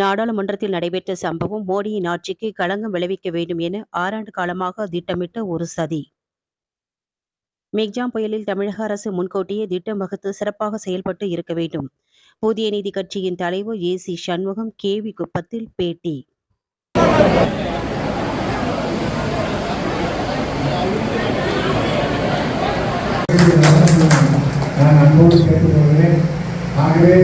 நாடாளுமன்றத்தில் நடைபெற்ற சம்பவம் மோடியின் ஆட்சிக்கு களங்கம் விளைவிக்க வேண்டும் என ஆறாண்டு காலமாக திட்டமிட்ட ஒரு சதி. மிக்ஜாம் புயலில் தமிழக அரசு முன்கூட்டியே திட்டம் வகுத்து சிறப்பாக செயல்பட்டு இருக்க வேண்டும். புதிய நீதி கட்சியின் தலைவர் ஏ சி சண்முகம் கேவி குப்பத்தில் பேட்டி. நான் அன்போடு கேட்டுக்கொள்கிறேன். ஆகவே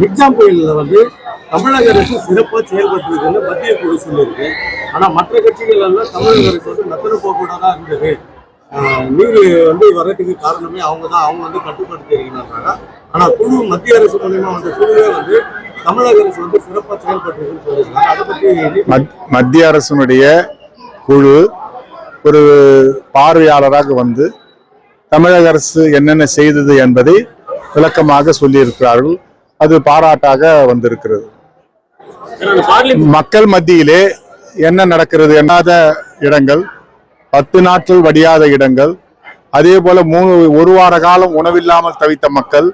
மிக்ஜாம் கோயிலில் வந்து தமிழக அரசு சிறப்பாக செயல்பட்டுருக்குன்னு மத்திய குழு சொல்லியிருக்கு. ஆனால் மற்ற கட்சிகள் எல்லாம் தமிழக அரசு வந்து நத்தன போக்கூட தான் இருந்தது. நீர் வந்து வரதுக்கு காரணமே அவங்க தான். அவங்க வந்து கட்டுப்படுத்தி இருக்கிறாங்க. ஆனால் குழு மத்திய அரசு மூலியமா வந்த குழுவே வந்து தமிழக அரசு வந்து சிறப்பாக செயல்பட்டுருக்குன்னு சொல்லியிருக்காங்க. அதை பற்றி மத்- மத்திய அரசினுடைய குழு ஒரு பார்வையாளராக வந்து தமிழக அரசு என்னென்ன செய்தது என்பதை விளக்கமாக சொல்லியிருக்கிறார்கள். அது பாராட்டாக வந்திருக்கிறது. மக்கள் மத்தியிலே என்ன நடக்கிறது என்னாத இடங்கள் பத்து நாட்கள் வடியாத இடங்கள் அதே போல மூணு ஒரு வார காலம் உணவில்லாமல் தவித்த மக்கள்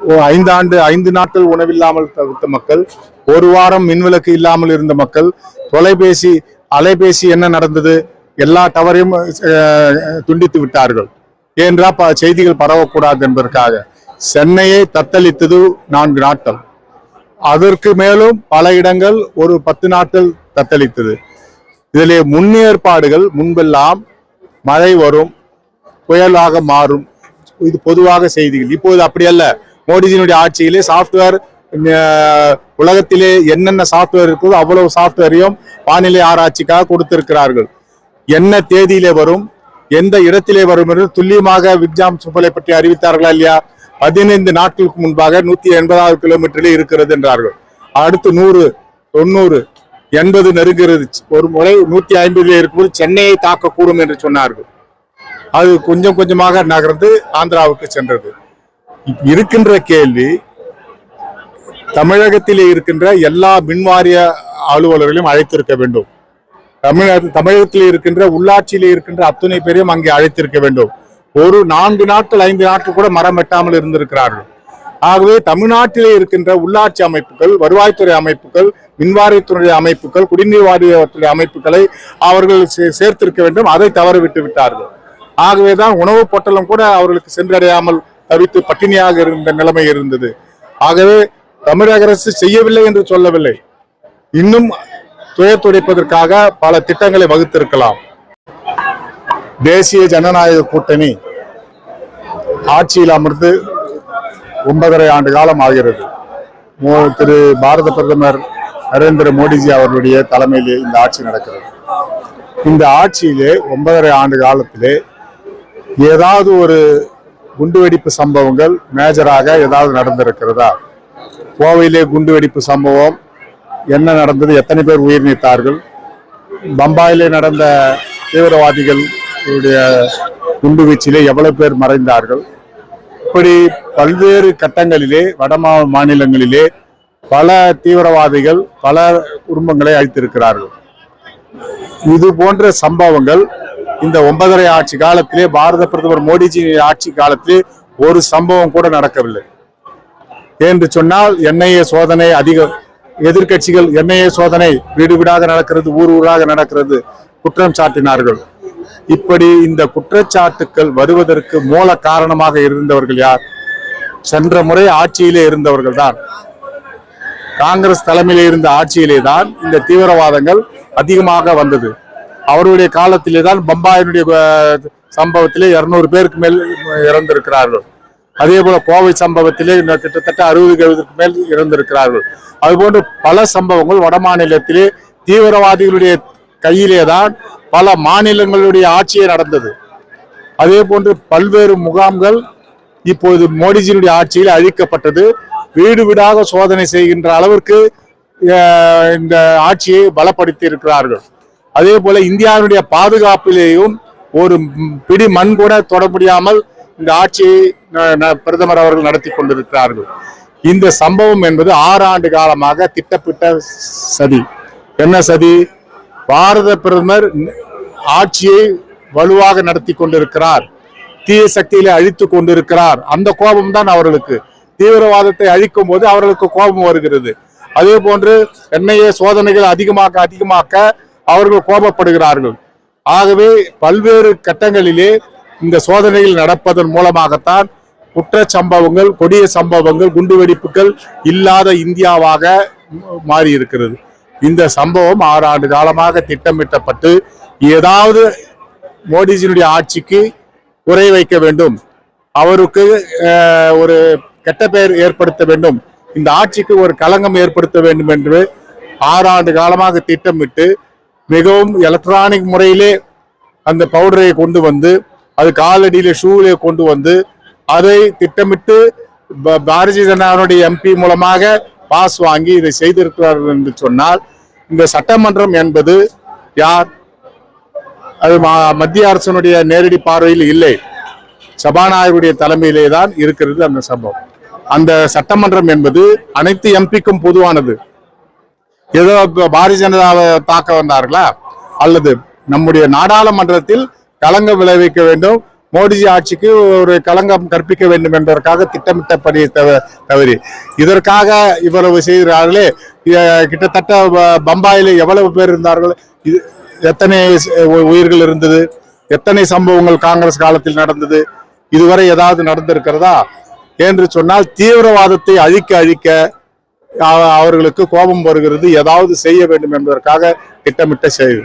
ஓ- ஐந்தாண்டு ஐந்து நாட்கள் உணவில்லாமல் தவித்த மக்கள் ஒரு வாரம் மின்விளக்கு இல்லாமல் இருந்த மக்கள் தொலைபேசி அலைபேசி என்ன நடந்தது எல்லா டவரையும் துண்டித்து விட்டார்கள். ஏன்றா ப- செய்திகள் பரவக்கூடாது என்பதற்காக. சென்னையை தத்தளித்தது நான்கு நாட்கள். அதற்கு மேலும் பல இடங்கள் ஒரு பத்து நாட்கள் தத்தளித்தது. இதிலே முன்னேற்பாடுகள் முன்பெல்லாம் மழை வரும் புயலாக மாறும். இது பொதுவாக செய்திகள். இப்போது அப்படி அல்ல. மோடிஜியினுடைய ஆட்சியிலே சாஃப்ட்வேர் உலகத்திலே என்னென்ன சாஃப்ட்வேர் இருக்குதோ அவ்வளவு சாஃப்ட்வேரையும் வானிலை ஆராய்ச்சிக்காக கொடுத்திருக்கிறார்கள். என்ன தேதியிலே வரும் எந்த இடத்திலே வரும் என்று துல்லியமாக விக்ஜாம் சுப்பலை பற்றி அறிவித்தார்களா இல்லையா? பதினைந்து நாட்களுக்கு முன்பாக நூத்தி எண்பதாவது கிலோமீட்டரிலே இருக்கிறது என்றார்கள். அடுத்து நூறு தொண்ணூறு எண்பது நெருங்குகிறது. ஒரு முறை நூத்தி ஐம்பதுல இருக்கும்போது சென்னையை தாக்கக்கூடும் என்று சொன்னார்கள். அது கொஞ்சம் கொஞ்சமாக நகர்ந்து ஆந்திராவுக்கு சென்றது. இருக்கின்ற கேள்வி தமிழகத்திலே இருக்கின்ற எல்லா மின்வாரிய அலுவலர்களையும் அழைத்திருக்க வேண்டும். தமிழக தமிழகத்தில் இருக்கின்ற உள்ளாட்சியிலே இருக்கின்ற அத்துணை பேரையும் அங்கே அழைத்திருக்க வேண்டும். ஒரு நான்கு நாட்கள் ஐந்து நாட்கள் கூட மரம் வெட்டாமல் இருந்திருக்கிறார்கள். ஆகவே தமிழ்நாட்டிலே இருக்கின்ற உள்ளாட்சி அமைப்புகள் வருவாய்த்துறை அமைப்புகள் மின்வாரியத்துறை அமைப்புகள் குடிநீர் வாரியத்துறை அமைப்புகளை அவர்கள் சே- சேர்த்திருக்க வேண்டும். அதை தவறு விட்டு விட்டார்கள். ஆகவேதான் உணவு பொட்டலம் கூட அவர்களுக்கு சென்றடையாமல் தவித்து பட்டினியாக இருந்த நிலைமை இருந்தது. ஆகவே தமிழக அரசு செய்யவில்லை என்று சொல்லவில்லை. இன்னும் துயர் துடைப்பதற்காக பல திட்டங்களை வகுத்திருக்கலாம். தேசிய ஜனநாயக கூட்டணி ஆட்சியில் அமர்ந்து ஒன்பதரை ஆண்டு காலம் ஆகிறது. திரு பாரத பிரதமர் நரேந்திர மோடிஜி அவர்களுடைய தலைமையிலே இந்த ஆட்சி நடக்கிறது. இந்த ஆட்சியிலே ஒன்பதரை ஆண்டு காலத்திலே ஏதாவது ஒரு குண்டுவெடிப்பு சம்பவங்கள் மேஜராக ஏதாவது நடந்திருக்கிறதா? கோவையிலே குண்டுவெடிப்பு சம்பவம் என்ன நடந்தது எத்தனை பேர் உயிர் நீத்தார்கள்? பம்பாயிலே நடந்த தீவிரவாதிகள் குண்டு வீச்சிலே எவ்வளவு பேர் மறைந்தார்கள்? இப்படி பல்வேறு கட்டங்களிலே வட மா- மாநிலங்களிலே பல தீவிரவாதிகள் பல குடும்பங்களை அழித்திருக்கிறார்கள். இது போன்ற சம்பவங்கள் இந்த ஒன்பதரை ஆட்சி காலத்திலே பாரத பிரதமர் மோடிஜி ஆட்சி காலத்திலே ஒரு சம்பவம் கூட நடக்கவில்லை. என்று சொன்னால் என்ஐஏ சோதனை அதிக எதிர்க்கட்சிகள் என்ஐஏ சோதனை வீடு வீடாக நடக்கிறது ஊர் ஊராக நடக்கிறது குற்றம் சாட்டினார்கள். இப்படி இந்த குற்றச்சாட்டுக்கள் வருவதற்கு மூல காரணமாக இருந்தவர்கள் யார்? சென்ற முறை ஆட்சியிலே இருந்தவர்கள் தான். காங்கிரஸ் தலைமையிலே இருந்த ஆட்சியிலே தான் இந்த தீவிரவாதங்கள் அதிகமாக வந்தது. அவருடைய காலத்திலே தான் பம்பாயினுடைய சம்பவத்திலே இருநூறு பேருக்கு மேல் இறந்திருக்கிறார்கள். அதே போல கோவை சம்பவத்திலே கிட்டத்தட்ட அறுபது எழுபதுக்கு மேல் இறந்திருக்கிறார்கள். அதுபோன்று பல சம்பவங்கள் வட மாநிலத்திலே தீவிரவாதிகளுடைய கையிலே தான் பல மாநிலங்களுடைய ஆட்சியே நடந்தது. அதே போன்று பல்வேறு முகாம்கள் இப்போது மோடிஜியினுடைய ஆட்சியில் அழிக்கப்பட்டது. வீடு வீடாக சோதனை செய்கின்ற அளவிற்கு இந்த ஆட்சியை பலப்படுத்தி இருக்கிறார்கள் அதே போல இந்தியாவினுடைய பாதுகாப்பிலேயும் ஒரு பிடி மண் கூட தொட முடியாமல் இந்த ஆட்சியை ந- ந- பிரதமர் அவர்கள் நடத்தி கொண்டிருக்கிறார்கள். இந்த சம்பவம் என்பது ஆறு ஆண்டு காலமாக திட்டப்பட்ட சதி. என்ன சதி? பாரத பிரதமர் ஆட்சியை வலுவாக நடத்தி கொண்டிருக்கிறார். தீய சக்தியிலே அழித்து கொண்டிருக்கிறார். அந்த கோபம் தான் அவர்களுக்கு. தீவிரவாதத்தை அழிக்கும் போது அவர்களுக்கு கோபம் வருகிறது. அதே போன்று எண்ணெயை சோதனைகள் அதிகமாக்க அதிகமாக்க அவர்கள் கோபப்படுகிறார்கள். ஆகவே பல்வேறு கட்டங்களிலே இந்த சோதனைகள் நடப்பதன் மூலமாகத்தான் குற்ற சம்பவங்கள் கொடிய சம்பவங்கள் குண்டுவெடிப்புகள் இல்லாத இந்தியாவாக மாறி இருக்கிறது இந்த சம்பவம் ஆறு ஆண்டு காலமாக திட்டமிட்டப்பட்டு ஏதாவது மோடிஜியினுடைய ஆட்சிக்கு குறை வைக்க வேண்டும். அவருக்கு ஒரு கெட்ட பெயர் ஏற்படுத்த வேண்டும். இந்த ஆட்சிக்கு ஒரு களங்கம் ஏற்படுத்த வேண்டும் என்று ஆறாண்டு காலமாக திட்டமிட்டு மிகவும் எலக்ட்ரானிக் முறையிலே அந்த பவுடரை கொண்டு வந்து அது காலடியில ஷூவிலே கொண்டு வந்து அதை திட்டமிட்டு பாரதிய ஜனதாவுடைய எம்பி மூலமாக பாஸ் வாங்கி இதை செய்திருக்கிறார்கள் என்று சொன்னால் இந்த சட்டமன்றம் என்பது யார்? அது மத்திய அரசனுடைய நேரடி பார்வையில் இல்லை. சபாநாயகருடைய தலைமையிலே தான் இருக்கிறது அந்த சம்பவம். அந்த சட்டமன்றம் என்பது அனைத்து எம்பிக்கும் பொதுவானது. ஏதோ பாரதிய ஜனதாவை தாக்க வந்தார்களா? அல்லது நம்முடைய நாடாளுமன்றத்தில் களங்கம் விளைவிக்க வேண்டும் மோடிஜி ஆட்சிக்கு ஒரு களங்கம் கற்பிக்க வேண்டும் என்பதற்காக திட்டமிட்ட பணி தவ- தவறி. இதற்காக இவ்வளவு செய்கிறார்களே. கிட்டத்தட்ட ப- எவ்வளவு பேர் இருந்தார்கள்? இது எத்தனை உயிர்கள் இருந்தது? எத்தனை சம்பவங்கள் காங்கிரஸ் காலத்தில் நடந்தது? இதுவரை ஏதாவது நடந்திருக்கிறதா? என்று சொன்னால் தீவிரவாதத்தை அழிக்க அழிக்க அவ- அவர்களுக்கு கோபம் வருகிறது. ஏதாவது செய்ய வேண்டும் என்பதற்காக திட்டமிட்ட செய்து.